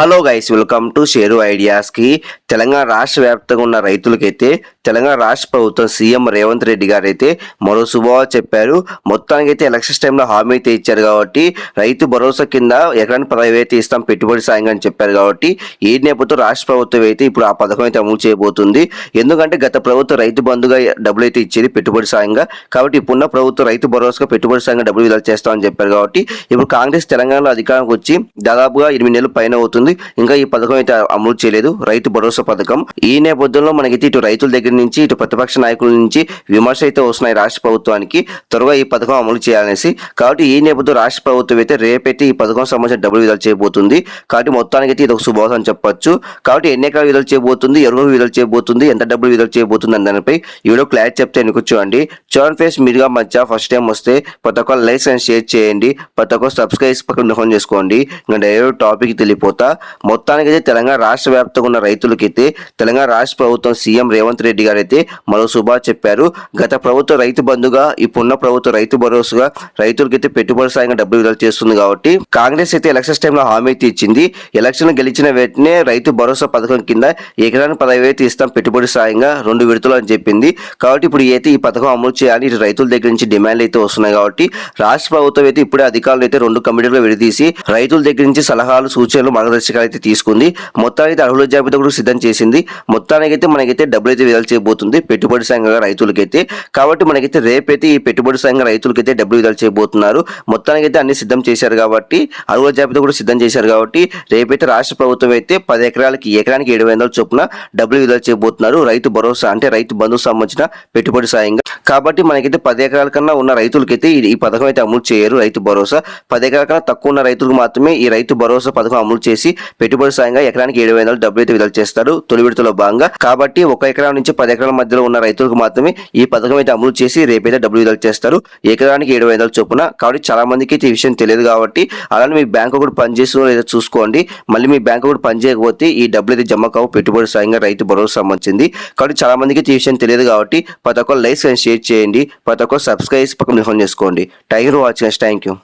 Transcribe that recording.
Hello guys welcome to Sheru ఐడియాస్కి Telangana రాష్ట్ర వ్యాప్తంగా ఉన్న రైతులకైతే తెలంగాణ రాష్ట్ర ప్రభుత్వం సీఎం రేవంత్ రెడ్డి గారు అయితే మరో శుభవార్త చెప్పారు. మొత్తానికి అయితే ఎలక్షన్స్ టైంలో హామీ అయితే ఇచ్చారు కాబట్టి రైతు భరోసా కింద ఎకరానికి పదవి అయితే ఇస్తాం పెట్టుబడి సాయం అని చెప్పారు కాబట్టి ఈ నేపథ్యంలో రాష్ట్ర ప్రభుత్వం అయితే ఇప్పుడు ఆ పథకం అయితే అమలు చేయబోతుంది. ఎందుకంటే గత ప్రభుత్వం రైతు బంధుగా డబ్బులు అయితే ఇచ్చేది పెట్టుబడి సాయంగా. కాబట్టి ఇప్పుడున్న ప్రభుత్వం రైతు భరోసాగా పెట్టుబడి సాయంగా డబ్బులు విడుదల చేస్తామని చెప్పారు కాబట్టి ఇప్పుడు కాంగ్రెస్ తెలంగాణలో అధికారంకి వచ్చి దాదాపుగా ఎనిమిది నెలలు పైన అవుతుంది. ఇంకా ఈ పథకం అయితే అమలు చేయలేదు. రైతు భరోసా పథకం. ఈ నేపథ్యంలో మనకైతే ఇటు రైతుల దగ్గర నుంచి ఇటు ప్రతిపక్ష నాయకుల నుంచి విమర్శ అయితే వస్తున్నాయి రాష్ట్ర ప్రభుత్వానికి. త్వరగా ఈ పథకం అమలు చేయాలనేసి. కాబట్టి ఈ నేపథ్యంలో రాష్ట్ర ప్రభుత్వం అయితే రేపైతే ఈ పథకం సంబంధించిన డబ్బులు విడుదల చేయబోతుంది. కాబట్టి మొత్తానికి అయితే ఇది ఒక శుభవార్త అని చెప్పొచ్చు. కాబట్టి ఎన్ని ఎకరాలు విడుదల చేయబోతుంది ఎవరు విడుదల చేయబోతుంది ఎంత డబ్బులు విడుదల చేయబోతుంది అని దానిపై ఈ వీడియో క్లారిటీ చెప్తే ఎన్నుకు చూడండి చూడండి ఫేస్ మీరుగా మధ్య ఫస్ట్ టైం వస్తే ప్రతి ఒక్క లైక్స్ అండ్ షేర్ చేయండి. ప్రతి ఒక్క సబ్స్క్రైబ్ పక్కన ఫోన్ చేసుకోండి. ఇంకా డైరెక్ట్ టాపిక్ తెలియపోతా మొత్తానికైతే తెలంగాణ రాష్ట్ర వ్యాప్తంగా ఉన్న రైతులకైతే తెలంగాణ రాష్ట్ర ప్రభుత్వం సీఎం రేవంత్ రెడ్డి గారు అయితే మరో శుభా చెప్పారు. గత ప్రభుత్వ రైతు బంధుగా ఇప్పుడున్న ప్రభుత్వ రైతు భరోసాగా రైతులకైతే పెట్టుబడి సాయంగా డబ్బులు విడుదల చేస్తుంది కాబట్టి కాంగ్రెస్ అయితే ఎలక్షన్స్ టైంలో హామీ అయితే ఇచ్చింది. ఎలక్షన్ గెలిచిన వెంటనే రైతు భరోసా పథకం కింద ఎకరానికి పదవి అయితే ఇస్తాం పెట్టుబడి సాయంగా రెండు విడతలు అని చెప్పింది. కాబట్టి ఇప్పుడు అయితే ఈ పథకం అమలు చేయాలి. ఇటు రైతుల దగ్గర నుంచి డిమాండ్లు అయితే వస్తున్నాయి కాబట్టి రాష్ట్ర ప్రభుత్వం అయితే ఇప్పుడే అధికారులు అయితే రెండు కమిటీలు విడదీసి రైతుల దగ్గర నుంచి సలహాలు సూచనలు దర్శకాలు అయితే తీసుకుంది. మొత్తానికి అర్హుల జాబితా కూడా సిద్ధం చేసింది. మొత్తానికి అయితే మనకైతే డబ్బులు అయితే విడుదల చేయబోతుంది. పెట్టుబడి సంఘ రైతులకైతే. కాబట్టి మనకైతే రేపైతే ఈ పెట్టుబడి సంఘ రైతులకైతే డబ్బులు విడుదల చేయబోతున్నారు. మొత్తానికి అయితే అన్ని సిద్ధం చేశారు కాబట్టి అర్హుల జాబితా కూడా సిద్ధం చేశారు కాబట్టి రేపైతే రాష్ట్ర ప్రభుత్వం అయితే పది ఎకరాలకి ఎకరానికి ఏడు వందల చొప్పున డబ్బులు విడుదల చేయబోతున్నారు. రైతు భరోసా అంటే రైతు బంధుకు సంబంధించిన పెట్టుబడి సాయంగా. కాబట్టి మనకైతే పది ఎకరాల కన్నా ఉన్న రైతులకైతే ఈ పథకం అయితే అమలు చేయరు రైతు భరోసా. పది ఎకరాల కన్నా తక్కువ ఉన్న రైతులకు మాత్రమే ఈ రైతు భరోసా పథకం అమలు చేసి పెట్టుబడి సాయంగా ఎకరానికి ఏడు వందల డబ్బులు అయితే విడుదల చేస్తారు. తొలి విడతలో భాగంగా. కాబట్టి ఒక ఎకరం నుంచి పది ఎకరాల మధ్యలో ఉన్న రైతులకు మాత్రమే ఈ పథకం అయితే అమలు చేసి రేపైతే డబ్బులు విడుదల చేస్తారు. ఎకరానికి ఏడు వందల చొప్పున. కాబట్టి చాలా మందికి అయితే ఈ విషయం తెలియదు కాబట్టి అలానే మీ బ్యాంకు కూడా పనిచేస్తుందో లేదో చూసుకోండి. మళ్ళీ మీ బ్యాంకు కూడా పనిచేయకపోతే ఈ డబ్బులు అయితే జమ కావు. పెట్టుబడి సాయంగా రైతు భరోసా సంబంధించింది. కాబట్టి చాలా మందికి ఈ విషయం తెలియదు కాబట్టి ప్రతి ఒక్కరు లైక్స్ అండ్ షేర్ చేయండి. ప్రతి ఒక్కరు సబ్స్క్రైబ్ పక్కన ఫోన్ చేసుకోండి. Tiger watch watching thank you